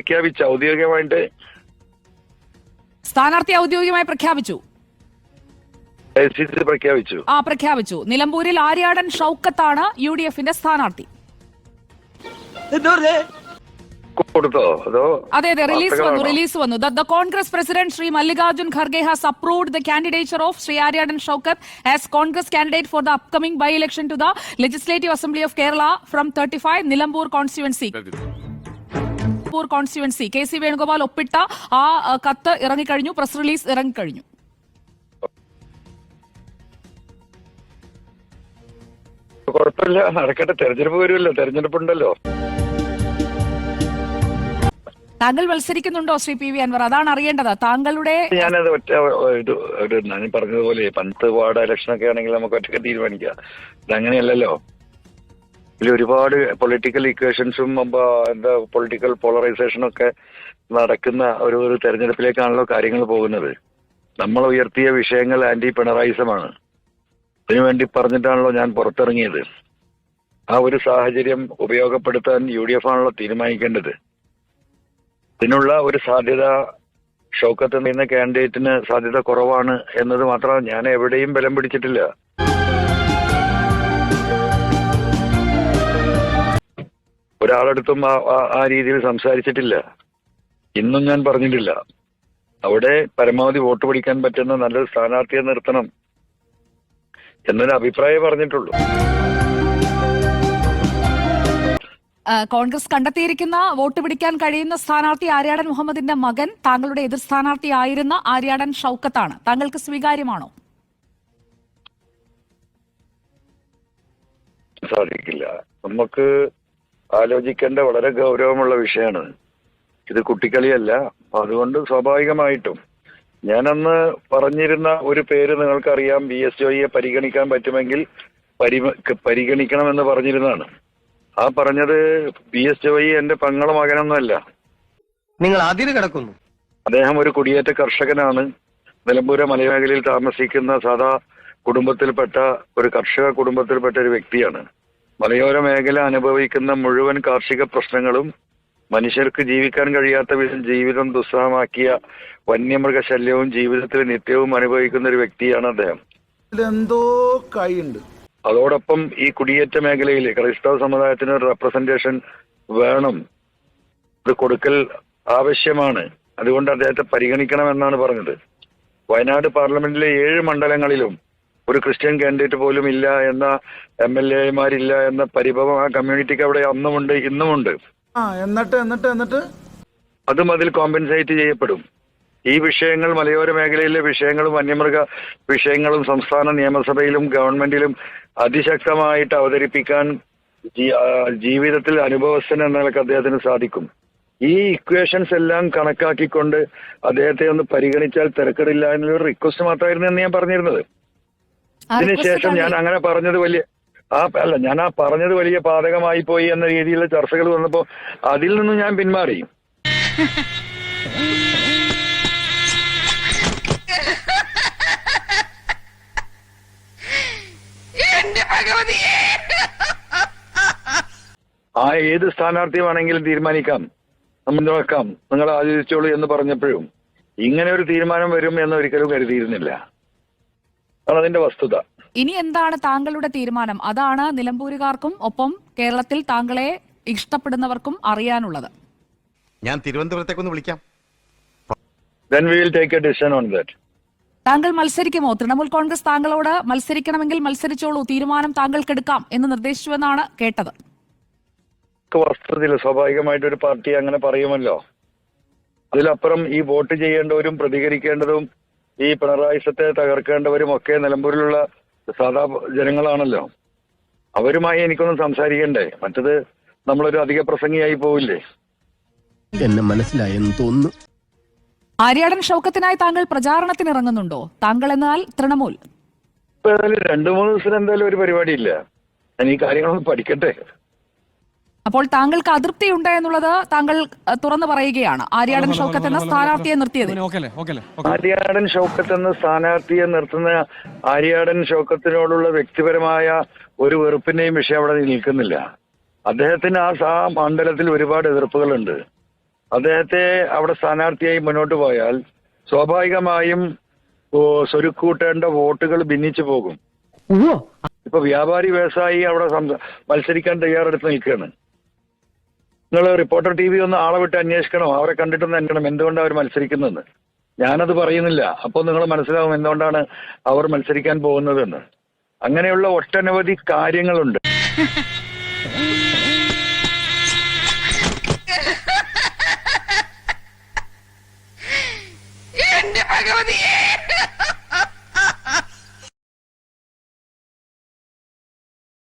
പ്രഖ്യാപിച്ച ഔദ്യോഗികമായിട്ട്? സ്ഥാനാർത്ഥി ഔദ്യോഗികമായി പ്രഖ്യാപിച്ചു. എ സി സി പ്രഖ്യാപിച്ചു. ആ പ്രഖ്യാപിച്ചു. നിലമ്പൂരിൽ ആര്യാടൻ ഷൌക്കത്താണ് യു ഡി എഫിന്റെ സ്ഥാനാർത്ഥി കൊടുത്തോ? അതോ അതെ അതെ റിലീസ് വന്നു? റിലീസ് വന്നു. The Congress president Shri Mallikarjun Kharge has approved the candidature of Shri Aryadan Shoukath as Congress candidate for the upcoming by election to the legislative assembly of Kerala from thirty five Nilambur constituency Nilambur constituency K C Venugopal ഒപ്പിട്ട ആ കത്ത് ഇറങ്ങിക്കഴിഞ്ഞു press release ഇറങ്ങിക്കഴിഞ്ഞു. കുഴപ്പമില്ല. നടക്കട്ടെ. തെരഞ്ഞെടുപ്പ് വരുമല്ലോ. തെരഞ്ഞെടുപ്പുണ്ടല്ലോ. താങ്കൾ മത്സരിക്കുന്നുണ്ടോ ശ്രീ പി വി അൻവർ? അതാണ് അറിയേണ്ടത്. താങ്കളുടെ ഞാനത് ഒറ്റ ഒരു ഞാൻ പറഞ്ഞതുപോലെ പന്ത് വാർഡ് ഇലക്ഷൻ ഒക്കെ ആണെങ്കിൽ നമുക്ക് ഒറ്റയ്ക്ക് തീരുമാനിക്കാം. ഇതങ്ങനെയല്ലല്ലോ. ഇതിൽ ഒരുപാട് പൊളിറ്റിക്കൽ ഇക്വേഷൻസും എന്താ പൊളിറ്റിക്കൽ പോളറൈസേഷനും ഒക്കെ നടക്കുന്ന ഒരു ഒരു തെരഞ്ഞെടുപ്പിലേക്കാണല്ലോ കാര്യങ്ങൾ പോകുന്നത്. നമ്മൾ ഉയർത്തിയ വിഷയങ്ങൾ ആന്റി പിണറായിസമാണ് അതിനുവേണ്ടി പറഞ്ഞിട്ടാണല്ലോ ഞാൻ പുറത്തിറങ്ങിയത്. ആ ഒരു സാഹചര്യം ഉപയോഗപ്പെടുത്താൻ യു ഡി എഫ് ആണല്ലോ തീരുമാനിക്കേണ്ടത്. ഇതിനുള്ള ഒരു സാധ്യത ഷൗക്കത്ത് എന്ന കാൻഡിഡേറ്റിന് സാധ്യത കുറവാണ് എന്നത് മാത്രം ഞാൻ എവിടെയും ബലം പിടിച്ചിട്ടില്ല. ഒരാളടുത്തും ആ- രീതിയിൽ സംസാരിച്ചിട്ടില്ല. ഇന്നും ഞാൻ പറഞ്ഞിട്ടില്ല. അവിടെ പരമാവധി വോട്ട് പിടിക്കാൻ പറ്റുന്ന നല്ലൊരു സ്ഥാനാർത്ഥിയെ നിർത്തണം എന്നൊരു അഭിപ്രായം പറഞ്ഞിട്ടുള്ളൂ. കോൺഗ്രസ് കണ്ടെത്തിയിരിക്കുന്ന വോട്ട് പിടിക്കാൻ കഴിയുന്ന സ്ഥാനാർത്ഥി ആര്യാടൻ മുഹമ്മദിന്റെ മകൻ താങ്കളുടെ എതിർ സ്ഥാനാർത്ഥിയായിരുന്ന ആര്യാടൻ ഷൌക്കത്താണ്. താങ്കൾക്ക് സ്വീകാര്യമാണോ? സാധിക്കില്ല. നമുക്ക് ആലോചിക്കേണ്ട വളരെ ഗൗരവമുള്ള വിഷയമാണ്. ഇത് കുട്ടിക്കളിയല്ല അതുകൊണ്ട് സ്വാഭാവികമായിട്ടും. ഞാനന്ന് പറഞ്ഞിരുന്ന ഒരു പേര് നിങ്ങൾക്കറിയാം ബി എസ് ജോയിയെ പരിഗണിക്കാൻ പറ്റുമെങ്കിൽ പരി പരിഗണിക്കണമെന്ന് പറഞ്ഞിരുന്നതാണ്. ആ പറഞ്ഞത് ബി എസ് ജോയി എന്റെ പങ്ങള മകനൊന്നുമല്ല നിങ്ങൾ അതിര് കിടക്കുന്നു. അദ്ദേഹം ഒരു കുടിയേറ്റ കർഷകനാണ്. നിലമ്പൂര മലയമേഖലയിൽ താമസിക്കുന്ന സാധാ കുടുംബത്തിൽപ്പെട്ട ഒരു കർഷക കുടുംബത്തിൽപ്പെട്ട ഒരു വ്യക്തിയാണ്. മലയോര മേഖല അനുഭവിക്കുന്ന മുഴുവൻ കാർഷിക പ്രശ്നങ്ങളും മനുഷ്യർക്ക് ജീവിക്കാൻ കഴിയാത്ത വിധം ജീവിതം ദുസ്സഹമാക്കിയ വന്യമൃഗശല്യവും ജീവിതത്തിൽ നിത്യവും അനുഭവിക്കുന്ന ഒരു വ്യക്തിയാണ് അദ്ദേഹം. എന്തോ കൈയുണ്ട്. അതോടൊപ്പം ഈ കുടിയേറ്റ മേഖലയിൽ ക്രൈസ്തവ സമുദായത്തിന് ഒരു റെപ്രസെന്റേഷൻ വേണം. ഇത് കൊടുക്കൽ ആവശ്യമാണ്. അതുകൊണ്ട് അദ്ദേഹത്തെ പരിഗണിക്കണമെന്നാണ് പറഞ്ഞത്. വയനാട് പാർലമെന്റിലെ ഏഴ് മണ്ഡലങ്ങളിലും ഒരു ക്രിസ്ത്യൻ കാൻഡിഡേറ്റ് പോലും ഇല്ല എന്ന എം എൽ എമാരില്ല എന്ന പരിഭവം ആ കമ്മ്യൂണിറ്റിക്ക് അവിടെ അന്നുമുണ്ട് ഇന്നുമുണ്ട്. ആ എന്നിട്ട് എന്നിട്ട് എന്നിട്ട്? അതും അതിൽ കോമ്പൻസേറ്റ് ചെയ്യപ്പെടും. ഈ വിഷയങ്ങൾ മലയോര മേഖലയിലെ വിഷയങ്ങളും വന്യമൃഗ വിഷയങ്ങളും സംസ്ഥാന നിയമസഭയിലും ഗവൺമെന്റിലും അതിശക്തമായിട്ട് അവതരിപ്പിക്കാൻ ജീവിതത്തിൽ അനുഭവസ്ഥൻ എന്ന നിലയ്ക്ക് അദ്ദേഹത്തിന് സാധിക്കും. ഈ ഇക്വേഷൻസ് എല്ലാം കണക്കാക്കിക്കൊണ്ട് അദ്ദേഹത്തെ ഒന്ന് പരിഗണിച്ചാൽ തിരക്കിടില്ല എന്നൊരു റിക്വസ്റ്റ് മാത്രമായിരുന്നു എന്ന് ഞാൻ പറഞ്ഞിരുന്നത്. ഇതിനുശേഷം ഞാൻ അങ്ങനെ പറഞ്ഞത് വലിയ ആ അല്ല ഞാൻ ആ പറഞ്ഞത് വലിയ പാതകമായി പോയി എന്ന രീതിയിലുള്ള ചർച്ചകൾ വന്നപ്പോൾ അതിൽ നിന്നും ഞാൻ പിന്മാറി. ആ ഏത് സ്ഥാനാർത്ഥി വേണമെങ്കിലും തീരുമാനിക്കാം. നമ്മൾ നോക്കാം. നിങ്ങൾ ആലോചിച്ചോളൂ എന്ന് പറഞ്ഞപ്പോഴും ഇങ്ങനെ ഒരു തീരുമാനം വരും എന്ന് ഒരിക്കലും കരുതിയിരുന്നില്ല. അതാണ് അതിന്റെ വസ്തുത. ഇനി എന്താണ് താങ്കളുടെ തീരുമാനം? അതാണ് നിലമ്പൂരുകാർക്കും ഒപ്പം കേരളത്തിൽ താങ്കളെ ഇഷ്ടപ്പെടുന്നവർക്കും അറിയാനുള്ളത്. ഞാൻ തിരുവനന്തപുരത്തേക്കൊന്ന് വിളിക്കാം. Then we will take a decision on that. താങ്കൾ മത്സരിക്കുമോ? തൃണമൂൽ കോൺഗ്രസ് താങ്കളോട് മത്സരിക്കണമെങ്കിൽ മത്സരിച്ചോളൂ. തീരുമാനം താങ്കൾക്ക് എടുക്കാം എന്ന് നിർദ്ദേശിച്ചുവെന്നാണ് കേട്ടത്. നമുക്ക് വസ്തുതയില്ല. സ്വാഭാവികമായിട്ട് ഒരു പാർട്ടി അങ്ങനെ പറയുമല്ലോ. അതിലപ്പുറം ഈ വോട്ട് ചെയ്യേണ്ടവരും പ്രതികരിക്കേണ്ടതും ഈ പിണറായിസത്തെ തകർക്കേണ്ടവരും ഒക്കെ നിലമ്പൂരിലുള്ള സാധാ ജനങ്ങളാണല്ലോ. അവരുമായി എനിക്കൊന്നും സംസാരിക്കണ്ടേ? മറ്റത് നമ്മളൊരു അധിക പ്രസംഗിയായി പോവില്ലേ? എന്നെ മനസ്സിലായെന്ന് തോന്നുന്നു. ആര്യാടൻ ഷൗക്കത്തിനായി താങ്കൾ പ്രചാരണത്തിന് ഇറങ്ങുന്നുണ്ടോ താങ്കൾ എന്നാൽ തൃണമൂൽ. രണ്ടു മൂന്ന് ദിവസം എന്തായാലും ഒരു പരിപാടിയില്ല. ഞാൻ ഈ കാര്യങ്ങളൊന്നും പഠിക്കട്ടെ? അപ്പോൾ താങ്കൾക്ക് അതൃപ്തിയുണ്ട് എന്നുള്ളത് താങ്കൾ തുറന്നു പറയുകയാണ്. ആര്യാടൻ ഷൗക്കത്ത് എന്ന സ്ഥാനാർത്ഥിയെ നിർത്തിയത്. Okay okay okay Aryadan Shoukath എന്ന സ്ഥാനാർത്ഥിയെ നിർത്തുന്ന ആര്യാടൻ ഷൗക്കത്തിനോടുള്ള വ്യക്തിപരമായ ഒരു വെറുപ്പിന്റെയും വിഷയം അവിടെ നിൽക്കുന്നില്ല. അദ്ദേഹത്തിന് ആ സാ മണ്ഡലത്തിൽ ഒരുപാട് എതിർപ്പുകളുണ്ട്. അദ്ദേഹത്തെ അവിടെ സ്ഥാനാർത്ഥിയായി മുന്നോട്ട് പോയാൽ സ്വാഭാവികമായും സ്വരുക്കൂട്ടേണ്ട വോട്ടുകൾ ഭിന്നിച്ചു പോകും. ഇപ്പൊ വ്യാപാരി വ്യവസായി അവിടെ മത്സരിക്കാൻ തയ്യാറെടുത്ത് നിൽക്കുകയാണ്. നിങ്ങൾ റിപ്പോർട്ടർ ടി വി ഒന്ന് ആളെ വിട്ട് അന്വേഷിക്കണം? അവരെ കണ്ടിട്ടൊന്ന് അന്വേഷണം എന്തുകൊണ്ടാണ് അവർ മത്സരിക്കുന്നതെന്ന്? ഞാനത് പറയുന്നില്ല. അപ്പോൾ നിങ്ങൾ മനസ്സിലാവും എന്തുകൊണ്ടാണ് അവർ മത്സരിക്കാൻ പോകുന്നതെന്ന്. അങ്ങനെയുള്ള ഒട്ടനവധി കാര്യങ്ങളുണ്ട്. ഭഗവതിയെ!